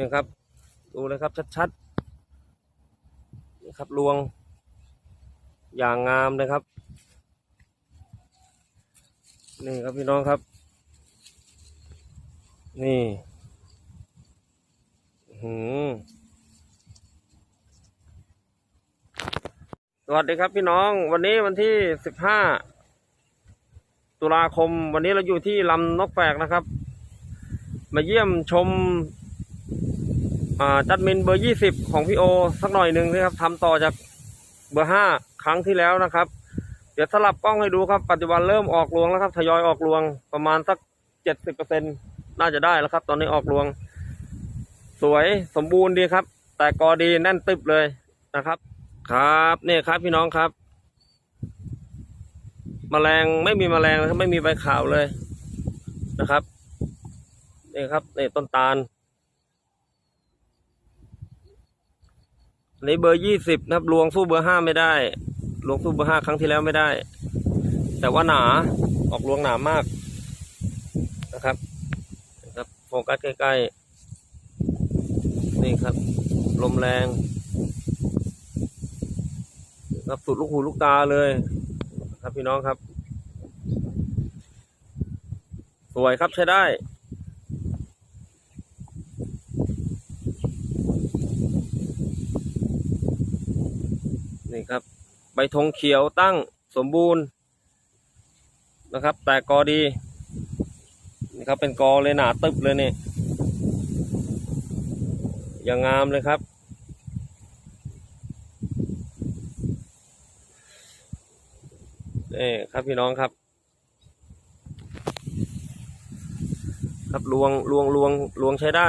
นี่ครับ ดูเลยครับชัดๆนี่ครับรวง อย่างงามเลยครับ นี่ครับพี่น้องครับ นี่หือสวัสดีครับพี่น้อง วันนี้วันที่สิบห้าตุลาคม วันนี้เราอยู่ที่ลำนกแฝกนะครับ มาเยี่ยมชม จัดมินเบอร์ยี่สิบของพี่โอ สักหน่อยหนึ่งนะครับทำต่อจากเบอร์ห้าครั้งที่แล้วนะครับ เดี๋ยวสลับกล้องให้ดูครับ ปัจจุบันเริ่มออกรวงแล้วครับ ทยอยออกรวงประมาณสักเจ็ดสิบเปอร์เซ็นน่าจะได้แล้วครับ ตอนนี้ออกรวง สวยสมบูรณ์ดีครับ แต่กอดีแน่นตึบเลยนะครับ ครับเนี่ยครับพี่น้องครับแมลงไม่มีแมลงนะครับไม่มีใบขาวเลยนะครับนี่ครับนี่ต้นตาล อันนี้เบอร์ยี่สิบนะครับลวงสู้เบอร์ห้าไม่ได้ลวงสู้เบอร์ห้าครั้งที่แล้วไม่ได้ แต่ว่าหนาออกลวงหนามากนะครับนะครับโฟกัสใกล้ๆนี่ครับ ลมแรงครับสุดลูกหูลูกตาเลยครับพี่น้องครับ สวยครับใช้ได้ นี่ครับ ใบธงเขียวตั้งสมบูรณ์นะครับ แต่กอดีนี่ครับเป็นกอเลยหนาตึบเลยนี่อย่างงามเลยครับ นี่ครับพี่น้องครับ ครับลวงลวงลวงลวงใช้ได้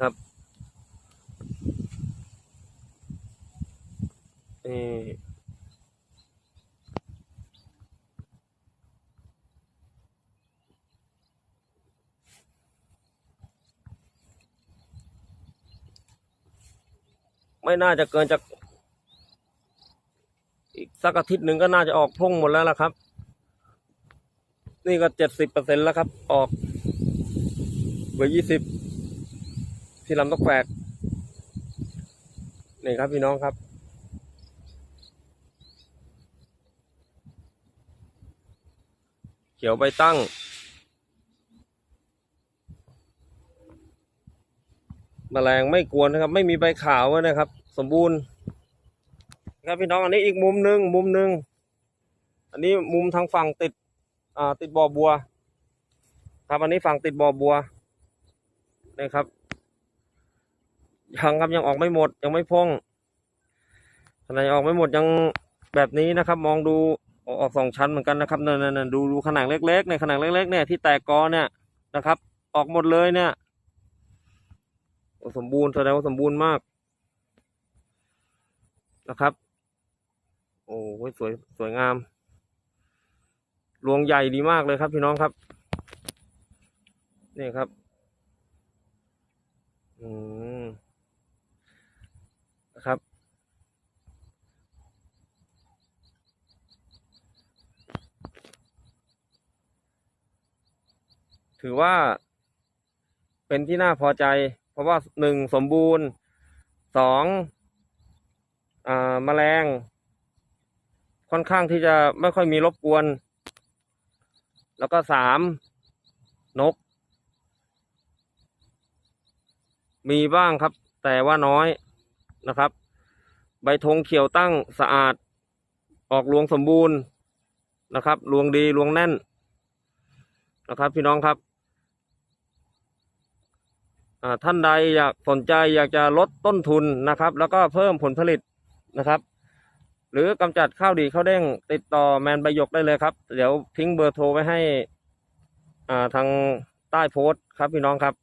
ครับ นี่ไม่น่าจะเกินจากอีกสักอาทิตย์หนึ่งก็น่าจะออกพุ่งหมดแล้วล่ะครับ นี่ก็เจ็ดสิบเปอร์เซ็นแล้วครับ ออกเบอร์ยี่สิบที่ลำตกแฝกนี่ครับพี่น้องครับ ขียวใบตั้ง แมลงไม่กวนนะครับ ไม่มีใบขาวนะครับ สมบูรณ์ครับพี่น้องอันนี้อีกมุมหนึ่งมุมหนึ่งอันนี้มุมทางฝั่งติดอ่าติดบ่อบัว ครับอันนี้ฝั่งติดบ่อบัวนี่ครับยังครับยังออกไม่หมดยังไม่พองขนาดยังออกไม่หมดยังแบบนี้นะครับ มองดู ออกสองชั้นเหมือนกันนะครับนี่ยเนี่ยดูดูขนาดเล็กๆเนี่ยขนาดเล็กๆเนี่ยที่แตกกอเนี่ยนะครับ ออกหมดเลยเนี่ยสมบูรณ์แสดงว่าสมบูรณ์มากนะครับ โอ้โหสวยสวยงามรวงใหญ่ดีมากเลยครับพี่น้องครับ นี่ครับ อืมนะครับ ถือว่า เป็นที่น่าพอใจ เพราะว่าหนึ่งสมบูรณ์สองอแมลง ค่อนข้างที่จะไม่ค่อยมีรบกวน แล้วก็สามนก มีบ้างครับ แต่ว่าน้อยนะครับ ใบธงเขียวตั้งสะอาด ออกรวงสมบูรณ์นะครับรวงดีรวงแน่นนะครับ พี่น้องครับ ท่านใดอยากสนใจอยากจะลดต้นทุนนะครับ แล้วก็เพิ่มผลผลิตนะครับ หรือกำจัดข้าวดีข้าวเด้งติดต่อแมนใบยกได้เลยครับ เดี๋ยวทิ้งเบอร์โทรไว้ให้ทางใต้โพสต์ครับพี่น้องครับ